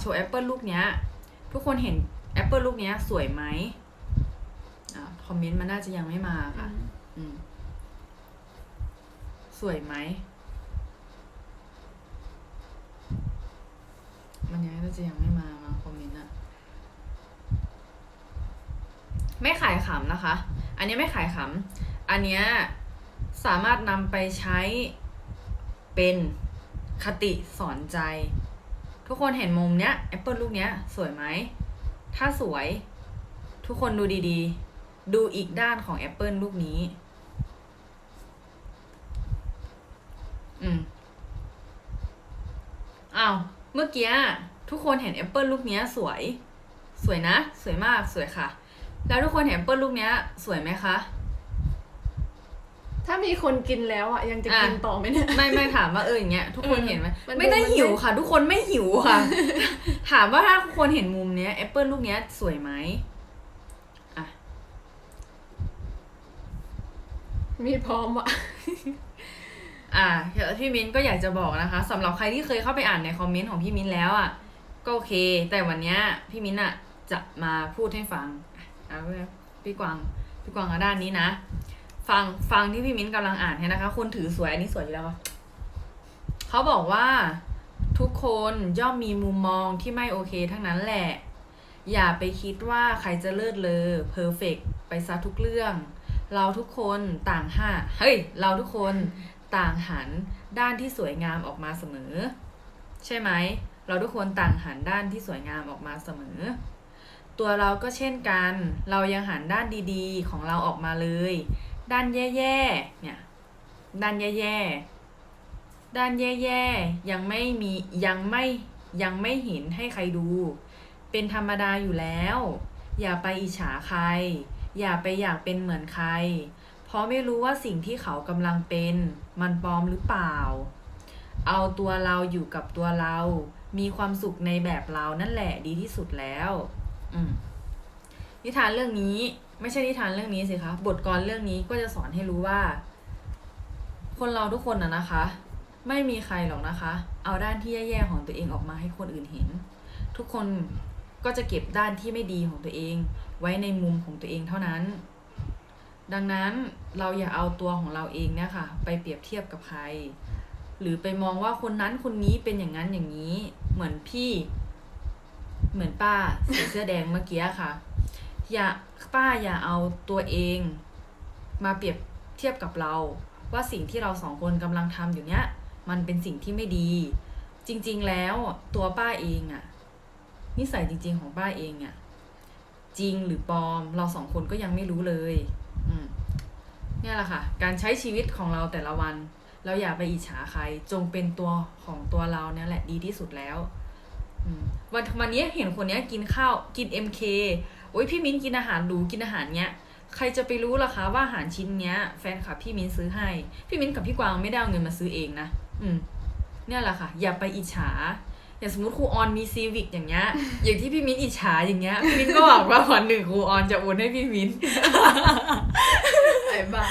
โชว์แอปเปิลลูกเนี้ย ทุกคนเห็นแอปเปิลลูกเนี้ย สวยไหมอ่าคอมเมนต์มันน่าจะยังไม่มาค่ะ อืม สวยไหม มันยังน่าจะยังไม่มามาคอมเมนต์อะไม่ขายขำนะคะ อันนี้ไม่ขายขำอันเนี้ยสามารถนำไปใช้เป็นคติสอนใจ ทุกคนเห็นมุมเนี้ยแอปเปิลลูกเนี้ยสวยไหม ถ้าสวย ทุกคนดูดีๆ ดูอีกด้านของแอปเปิลลูกนี้ อืมอ้าว เมื่อกี้ทุกคนเห็นแอปเปิลลูกเนี้ยสวย สวยนะ สวยมากสวยค่ะ แล้วทุกคนเห็นแอปเปิลลูกเนี้ยสวยไหมคะ ถ้ามีคนกินแล้วอะยังจะอะกินต่อไหมเนี่ย ไม่ไม่ถามว่าเอออย่างเงี้ยทุกคนเออเห็นไหมมันไม่ได้ดูมันหิวไม่ค่ะ ทุกคนไม่หิวค่ะ ถามว่าถ้าทุกคนเห็นมุมเนี้ยแอปเปิลลูกเนี้ยสวยไหมอะมีพร้อมอะอ่าพี่มิ้นก็อยากจะบอกนะคะสำหรับใครที่เคยเข้าไปอ่านในคอมเมนต์ของพี่มิ้นแล้วอะก็โอเค แต่วันเนี้ยพี่มิ้นอะจะมาพูดให้ฟังอะเอาไว้พี่กวางพี่กวางเอาด้านนี้นะ ฟังฟังที่พี่มิ้นกำลังอ่านให้นะคะ คนถือสวยอันนี้สวยอยู่แล้วเขาบอกว่าทุกคนย่อมมีมุมมองที่ไม่โอเคทั้งนั้นแหละ อย่าไปคิดว่าใครจะเลิศเลอเพอร์เฟกไปซะทุกเรื่อง เราทุกคนต่างห้าเฮ้ย เราทุกคนต่างหันด้านที่สวยงามออกมาเสมอ ใช่ไหม เราทุกคนต่างหันด้านที่สวยงามออกมาเสมอ ตัวเราก็เช่นกัน เรายังหันด้านดีๆ ของเราออกมาเลย ด้านแย่ๆ เนี่ย ด้านแย่ๆ ด้านแย่ๆ ยังไม่มียังไม่ยังไม่เห็นให้ใครดู เป็นธรรมดาอยู่แล้ว อย่าไปอิจฉาใคร อย่าไปอยากเป็นเหมือนใคร เพราะไม่รู้ว่าสิ่งที่เขากำลังเป็น มันปลอมหรือเปล่า เอาตัวเราอยู่กับตัวเรา มีความสุขในแบบเรานั่นแหละดีที่สุดแล้ว อืม นิทานเรื่องนี้ ไม่ใช่นิทานเรื่องนี้สิคะบทกลเรื่องนี้ก็จะสอนให้รู้ว่า คนเราทุกคนนะนะคะ ไม่มีใครหรอกนะคะ เอาด้านที่แย่ๆของตัวเองออกมาให้คนอื่นเห็น ทุกคนก็จะเก็บด้านที่ไม่ดีของตัวเอง ไว้ในมุมของตัวเองเท่านั้น ดังนั้นเราอย่าเอาตัวของเราเองเนี่ยค่ะ ไปเปรียบเทียบกับใคร หรือไปมองว่าคนนั้นคนนี้เป็นอย่างนั้นอย่างนี้ เหมือนพี่ เหมือนป้าใส่เสื้อแดงเมื่อกี้ค่ะ อย่าป้าอย่าเอาตัวเองมาเปรียบเทียบกับเรา ว่าสิ่งที่เราสองคนกำลังทำอยู่เนี้ยมันเป็นสิ่งที่ไม่ดี จริง ๆ แล้วตัวป้าเองอะนิสัยจริง ๆ ของป้าเองอะจริงหรือปลอม เราสองคนก็ยังไม่รู้เลย อืมเนี่ยแหละค่ะ การใช้ชีวิตของเราแต่ละวัน เราอย่าไปอิจฉาใครจงเป็นตัวของตัวเราเนี่ยแหละดีที่สุดแล้ว วันวันนี้เห็นคนเนี้ยกินข้าวกิน MK โอ้ยพี่มิ้นกินอาหารหรูกินอาหารเนี้ยใครจะไปรู้ล่ะคะว่าอาหารชิ้นเนี้ย แฟนคลับพี่มิ้นซื้อให้ พี่มิ้นกับพี่กวางไม่ได้เอาเงินมาซื้อเองนะอืม เนี่ยแหละค่ะ อย่าไปอิจฉาอย่างสมมติครูออนมีซีวิกอย่างเงี้ย อย่างที่พี่มิ้นอิจฉาอย่างเงี้ย พี่มิ้นก็หวังว่าวันหนึ่งครูออนจะโอนให้พี่มิ้นไอ้บ้า